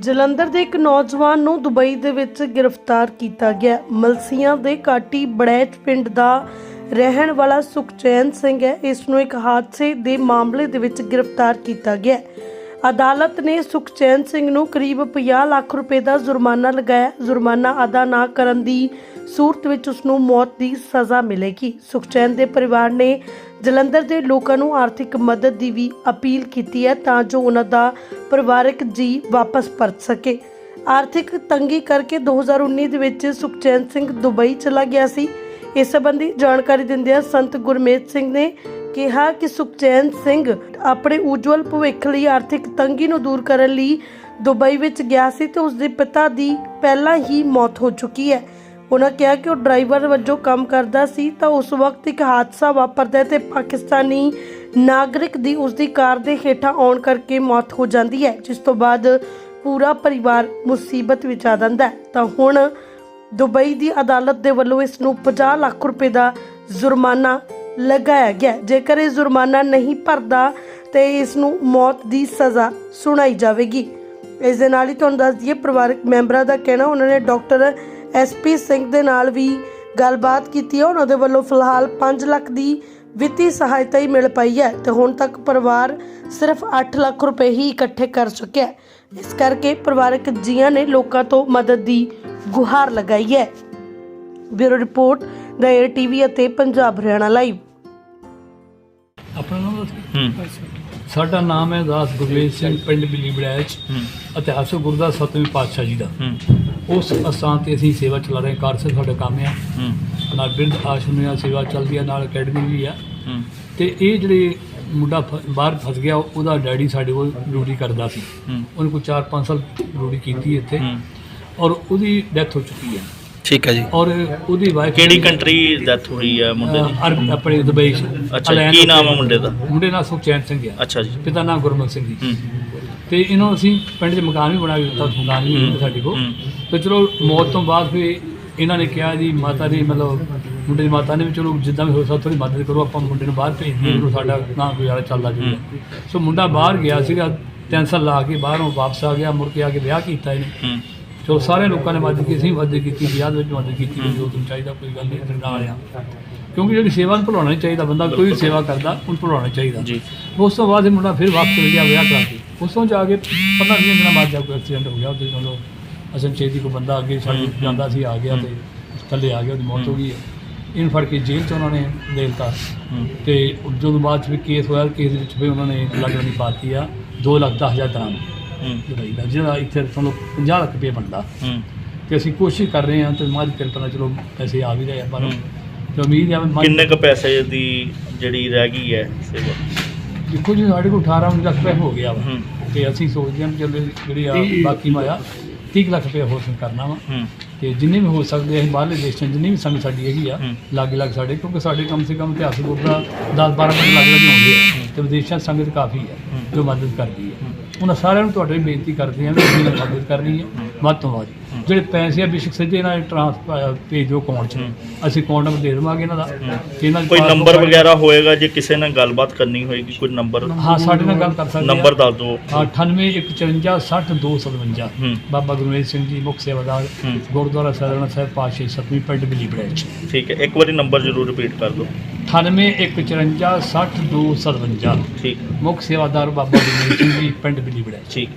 ਜਲੰਧਰ ਦੇ ਇੱਕ ਨੌਜਵਾਨ ਨੂੰ ਦੁਬਈ ਦੇ ਵਿੱਚ ਗ੍ਰਿਫਤਾਰ ਕੀਤਾ ਗਿਆ। ਮਲਸੀਆਂ ਦੇ ਕਾਟੀ ਬੜੈਚ ਪਿੰਡ ਦਾ ਰਹਿਣ ਵਾਲਾ ਸੁਖਚੈਨ ਸਿੰਘ ਹੈ। ਇਸ ਨੂੰ ਇੱਕ ਹਾਦਸੇ ਦੇ ਮਾਮਲੇ ਦੇ ਵਿੱਚ ਗ੍ਰਿਫਤਾਰ ਕੀਤਾ ਗਿਆ। ਅਦਾਲਤ ਨੇ ਸੁਖਚੈਨ ਸਿੰਘ ਨੂੰ ਕਰੀਬ 50 ਲੱਖ ਰੁਪਏ ਦਾ ਜੁਰਮਾਨਾ ਲਗਾਇਆ। ਜੁਰਮਾਨਾ ਅਦਾ ਨਾ ਕਰਨ ਦੀ ਸੂਰਤ ਵਿੱਚ ਉਸ ਨੂੰ ਮੌਤ ਦੀ ਸਜ਼ਾ ਮਿਲੇਗੀ। ਸੁਖਚੈਨ ਦੇ ਪਰਿਵਾਰ ਨੇ ਜਲੰਧਰ ਦੇ ਲੋਕਾਂ ਨੂੰ ਆਰਥਿਕ ਮਦਦ ਦੀ ਵੀ ਅਪੀਲ ਕੀਤੀ ਹੈ ਤਾਂ ਜੋ ਉਹਨਾਂ ਦਾ ਪਰਿਵਾਰਕ ਜੀ ਵਾਪਸ ਪਰਤ ਸਕੇ। ਆਰਥਿਕ ਤੰਗੀ ਕਰਕੇ 2019 ਦੇ ਵਿੱਚ ਸੁਖਚੈਨ ਸਿੰਘ ਦੁਬਈ ਚਲਾ ਗਿਆ ਸੀ। ਇਸ ਸੰਬੰਧੀ ਜਾਣਕਾਰੀ ਦਿੰਦਿਆਂ ਸੰਤ ਗੁਰਮੇਤ ਸਿੰਘ ਨੇ ਕਿਹਾ ਕਿ ਸੁਖਚੈਨ ਸਿੰਘ ਆਪਣੇ ਉਜਵਲ ਭਵਿੱਖ ਲਈ ਆਰਥਿਕ ਤੰਗੀ ਨੂੰ ਦੂਰ ਕਰਨ ਲਈ ਦੁਬਈ ਵਿੱਚ ਗਿਆ ਸੀ ਤੇ ਉਸ ਦੇ ਪਿਤਾ ਦੀ ਪਹਿਲਾਂ ਹੀ ਮੌਤ ਹੋ ਚੁੱਕੀ ਹੈ। ਉਹਨਾਂ ਕਿਹਾ ਕਿ ਉਹ ਡਰਾਈਵਰ ਵਜੋਂ ਕੰਮ ਕਰਦਾ ਸੀ ਤਾਂ ਉਸ ਵਕਤ ਇੱਕ ਹਾਦਸਾ ਵਾਪਰਦਾ ਹੈ ਤੇ ਪਾਕਿਸਤਾਨੀ ਨਾਗਰਿਕ ਦੀ ਉਸ ਦੀ ਕਾਰ ਦੇ ਹੇਠਾਂ ਆਉਣ ਕਰਕੇ ਮੌਤ ਹੋ ਜਾਂਦੀ ਹੈ, ਜਿਸ ਤੋਂ ਬਾਅਦ ਪੂਰਾ ਪਰਿਵਾਰ ਮੁਸੀਬਤ ਵਿੱਚ ਆ ਜਾਂਦਾ ਤਾਂ ਹੁਣ ਦੁਬਈ ਦੀ ਅਦਾਲਤ ਦੇ ਵੱਲੋਂ ਇਸ ਨੂੰ 50 ਲੱਖ ਰੁਪਏ ਦਾ ਜੁਰਮਾਨਾ ਲਗਾਇਆ ਗਿਆ ਜੇਕਰ ਇਹ ਜੁਰਮਾਨਾ ਨਹੀਂ ਭਰਦਾ, ਤੇ ਇਸ ਨੂੰ ਮੌਤ ਦੀ ਸਜ਼ਾ ਸੁਣਾਈ ਜਾਵੇਗੀ। ਇਸ ਦੇ ਨਾਲ ਹੀ ਤੁਹਾਨੂੰ ਦੱਸ ਦਈਏ, ਪਰਿਵਾਰਕ ਮੈਂਬਰਾਂ ਦਾ ਕਹਿਣਾ, ਉਹਨਾਂ ਨੇ ਡਾਕਟਰ ਐਸਪੀ ਸਿੰਘ ਦੇ ਨਾਲ ਵੀ ਗੱਲਬਾਤ ਕੀਤੀ ਹੈ। ਉਹਨਾਂ ਦੇ ਵੱਲੋਂ ਫਿਲਹਾਲ 5 ਲੱਖ ਦੀ ਵਿੱਤੀ ਸਹਾਇਤਾ ਹੀ ਮਿਲ ਪਾਈ ਹੈ ਤੇ ਹੁਣ ਤੱਕ ਪਰਿਵਾਰ ਸਿਰਫ 8 ਲੱਖ ਰੁਪਏ ਹੀ ਇਕੱਠੇ ਕਰ ਚੁੱਕਿਆ ਇਸ ਕਰਕੇ ਪਰਿਵਾਰਕ ਜੀਆਂ ਨੇ ਲੋਕਾਂ ਤੋਂ ਮਦਦ ਦੀ ਗੁਹਾਰ ਲਗਾਈ ਹੈ। ਬਿਊਰੋ ਰਿਪੋਰਟ ਦਾ ਏਅਰ ਟੀਵੀ ਅਤੇ ਪੰਜਾਬ ਹਰਿਆਣਾ ਲਾਈਵ। ਆਪਣਾ ਨਾਮ ਦੱਸੋ ਸਾਡਾ ਨਾਮ ਹੈ ਦਾਸ ਗੁਰਮੇਲ ਸਿੰਘ ਪਿੰਡ ਬਿੱਲੀ ਬੜੈਚ। ਹੂੰ। ਇਤਿਹਾਸਕ ਗੁਰਦਾ ਸਤਵੇਂ ਪਾਤਸ਼ਾਹ ਜੀ ਦਾ। ਉਸ ਅਸਥਾਨ ਤੇ ਅਸੀਂ ਸੇਵਾ ਚਲਾ ਰਹੇ ਕਾਰ ਸੇ ਸਾਡਾ ਕੰਮ ਆ ਹੂੰ। ਨਾਲ ਬਿਰਧ ਆਸ਼ਰਮ ਆ ਸੇਵਾ ਚੱਲਦੀ ਆ ਨਾਲ ਅਕੈਡਮੀ ਵੀ ਆ ਤੇ ਇਹ ਜਿਹੜੇ ਮੁੰਡਾ ਬਾਹਰ ਫਸ ਗਿਆ ਉਹਦਾ ਡੈਡੀ ਸਾਡੇ ਕੋਲ ਡਿਊਟੀ ਕਰਦਾ ਸੀ। ਉਹਨੇ ਕੋਈ 4-5 ਸਾਲ ਡਿਊਟੀ ਕੀਤੀ ਇੱਥੇ। ਔਰ ਉਹਦੀ ਡੈਥ ਹੋ ਚੁੱਕੀ ਹੈ। ਠੀਕ ਹੈ ਜੀ। ਔਰ ਉਹਦੀ ਵਾਈਫ ਕਿਹੜੀ ਕੰਟਰੀ ਡੈਥ ਹੋਈ ਹੈ ਮੁੰਡੇ ਦੀ? ਆਪਣੇ ਦੁਬਈ ਚ। ਅੱਛਾ ਕੀ ਨਾਮ ਹੈ ਮੁੰਡੇ ਦਾ? ਮੁੰਡੇ ਦਾ ਸੁਖਚੈਨ ਸਿੰਘ ਹੈ ਅੱਛਾ ਜੀ। ਪਿਤਾ ਨਾਮ ਗੁਰਮੁਖ ਸਿੰਘ ਜੀ। ਤੇ ਇਹਨਾਂ ਨੂੰ ਅਸੀਂ ਪਿੰਡ 'ਚ ਮਕਾਨ ਵੀ ਬਣਾ ਕੇ ਦਿੱਤਾ ਮਕਾਨ ਵੀ ਹੈ ਸਾਡੇ ਕੋਲ। ਤੇ ਚਲੋ ਮੌਤ ਤੋਂ ਬਾਅਦ ਫਿਰ ਇਹਨਾਂ ਨੇ ਕਿਹਾ ਜੀ ਮਾਤਾ ਦੀ ਮਤਲਬ ਮੁੰਡੇ ਦੀ ਮਾਤਾ ਨੇ ਵੀ ਚਲੋ ਜਿੱਦਾਂ ਵੀ ਹੋ ਸਕਦਾ ਥੋੜੀ ਮਦਦ ਕਰੋ ਆਪਾਂ ਮੁੰਡੇ ਨੂੰ ਬਾਹਰ ਭੇਜ ਦਈਏ ਸਾਡਾ ਨਾ ਗੁਜ਼ਾਰਾ ਚੱਲਦਾ ਜੂਗਾ ਸੋ ਮੁੰਡਾ ਬਾਹਰ ਗਿਆ ਸੀਗਾ ਤਿੰਨ ਸਾਲ ਲਾ ਕੇ ਬਾਹਰੋਂ ਵਾਪਸ ਆ ਗਿਆ ਮੁੜ ਕੇ ਆ ਕੇ ਵਿਆਹ ਕੀਤਾ ਇਹਨੇ। ਚਲੋ ਸਾਰੇ ਲੋਕਾਂ ਨੇ ਮਦਦ ਕੀਤੀ ਵੀ ਮਦਦ ਕੀਤੀ ਵਿਆਹ ਦੇ ਵਿੱਚ ਮਦਦ ਕੀਤੀ ਜੋ ਤੁਹਾਨੂੰ ਚਾਹੀਦਾ ਕੋਈ ਗੱਲ ਨਹੀਂ ਅਸੀਂ ਨਾਲ ਆ। ਕਿਉਂਕਿ ਜਿਹੜੀ ਸੇਵਾ ਨੂੰ ਭੁਲਾਉਣਾ ਨਹੀਂ ਚਾਹੀਦਾ ਬੰਦਾ ਕੋਈ ਵੀ ਸੇਵਾ ਕਰਦਾ ਉਹਨੂੰ ਭੁਲਾਉਣਾ ਚਾਹੀਦਾ। ਜੀ। ਉਸ ਤੋਂ ਬਾਅਦ ਇਹ ਮੁੰਡਾ ਫਿਰ ਵਾਪਸ ਚਲ ਗਿਆ ਵਿਆਹ ਕਰਾ ਕੇ। ਉਸ ਤੋਂ ਜਾ ਕੇ ਪਤਾ ਨਹੀਂ ਦਿਨਾਂ ਬਾਅਦ ਜਾ ਕੋਈ ਐਕਸੀਡੈਂਟ ਹੋ ਗਿਆ ਉਹਦੇ ਨਾਲ ਅਸਲ ਚੇਤੀ ਕੋ ਬੰਦਾ ਅੱਗੇ ਸਾਡੇ ਜਾਂਦਾ ਸੀ ਆ ਗਿਆ ਤੇ ਥੱਲੇ ਆ ਗਿਆ ਉਹਦੀ ਮੌਤ ਹੋ ਗਈ ਹੈ। ਇਹਨੂੰ ਫੜ ਕੇ ਜੇਲ੍ਹ 'ਚ ਉਹਨਾਂ ਨੇ ਦੇ ਦਿੱਤਾ। ਤੇ ਜਦੋਂ ਬਾਅਦ 'ਚ ਵੀ ਕੇਸ ਹੋਇਆ ਕੇਸ ਵਿੱਚ ਵੀ ਉਹਨਾਂ ਨੇ ਲੱਗਣੀ ਪਾਤੀ ਆ 2 ਲੱਖ ਦਸ ਹਜ਼ਾਰ ਦਰਾਮ ਹੂੰ। ਦੁਬਈ ਦਾ। ਜਿਹੜਾ ਇੱਥੇ ਤੁਹਾਨੂੰ 50 ਲੱਖ ਰੁਪਏ ਬਣਦਾ। ਹੂੰ। ਤੇ ਅਸੀਂ ਕੋਸ਼ਿਸ਼ ਕਰ ਰਹੇ ਹਾਂ ਤੇ ਮਾਝ ਕਿਰਪਾ ਨਾਲ ਚਲੋ ਪੈਸੇ ਆ ਵੀ ਰਹੇ ਆ ਪਰ। ਤੇ ਉਮੀਦ ਹੈ ਮੱਝ- ਕਿੰਨੇ ਕ ਪੈਸੇ ਦੀ ਜਿਹੜੀ ਰਹਿ ਗਈ ਹੈ ਸੇਵਾ? ਦੇਖੋ ਜੀ ਸਾਡੇ ਕੋਲ 18 ਉੱਨੀ ਲੱਖ ਰੁਪਏ ਹੋ ਗਿਆ ਵਾ। ਹੂੰ। ਤੇ ਅਸੀਂ ਸੋਚਦੇ ਹਾਂ ਵੀ ਚਲੋ ਜਿਹੜੀ ਆ ਬਾਕੀ ਮਾਇਆ 30 ਲੱਖ ਰੁਪਏ ਹੋਰ ਕਰਨਾ ਵਾ। ਹੂੰ। ਤੇ ਜਿੰਨੇ ਵੀ ਹੋ ਸਕਦੇ ਅਸੀਂ ਬਾਹਰਲੇ ਦੇਸ਼ਾਂ 'ਚ ਜਿੰਨੀ ਵੀ ਸੰਗਤ ਸਾਡੀ ਹੈਗੀ ਆ ਹੂੰ। ਲਾਗੇ ਲੱਗ ਸਾਡੇ ਕਿਉਂਕਿ ਸਾਡੇ ਕਮ ਸੇ ਕਮ ਇਤਿਹਾਸਕ ਗੁਰਦਾ 10 12 ਮਿੰਟ ਲੱਗ ਲੱਗ ਆ। ਤੇ ਵਿਦੇਸ਼ਾਂ 'ਚ ਸੰਗਤ ਕਾਫੀ ਹੂੰ। ਜੋ ਮਦਦ ਕਰਦੀ ਹੈ ਉਹਨਾਂ ਸਾਰਿਆਂ ਨੂੰ ਤੁਹਾਡੇ ਬੇਨਤੀ ਕਰਦੇ ਹਾਂ ਵੀ ਤੁਸੀਂ ਮਦਦ ਕਰਨੀ ਹੈ। ਵੱਧ ਤੋਂ ਵੱਧ। ਜਿਹੜੇ ਪੈਸੇ ਆ ਬੇਸ਼ੱਕ ਸਿੱਧੇ ਨਾਲ ਟ੍ਰਾਂਸਫਰ ਭੇਜੋ ਅਕਾਊਂਟ 'ਚ। ਹੂੰ। ਅਸੀਂ ਅਕਾਊਂਟ ਨੰਬਰ ਦੇ ਦੇਵਾਂਗੇ ਇਹਨਾਂ ਦਾ। ਇਹਨਾਂ ਕੋਈ ਨੰਬਰ ਵਗੈਰਾ ਹੋਏਗਾ ਜੇ ਕਿਸੇ ਨਾਲ ਗੱਲਬਾਤ ਕਰਨੀ ਹੋਏਗੀ ਕੋਈ ਨੰਬਰ? ਹਾਂ ਸਾਡੇ ਨਾਲ ਗੱਲ ਕਰ ਸਕਦੇ ਨੰਬਰ ਦੱਸ ਦਿਓ। 9815560257 ਹੂੰ। ਬਾਬਾ ਗੁਰਮੇਲ ਸਿੰਘ ਜੀ ਮੁੱਖ ਸੇਵਾਦਾਰ ਗੁਰਦੁਆਰਾ ਸਹਿਰਣਾ ਸਾਹਿਬ ਪਾਸ਼ੇ ਸਤਵੀਂ ਪਿੰਡ ਬਿਲੀ ਬੜੈਚ ਠੀਕ ਹੈ। ਇੱਕ ਵਾਰੀ ਨੰਬਰ ਜ਼ਰੂਰ ਰਿਪੀਟ ਕਰ ਦਿਓ। 9815560257 ਠੀਕ। ਮੁੱਖ ਸੇਵਾਦਾਰ ਬਾਬਾ ਸਿੰਘ ਜੀ ਪਿੰਡ ਬਿਲੀ ਬੜੈਚ ਠੀਕ।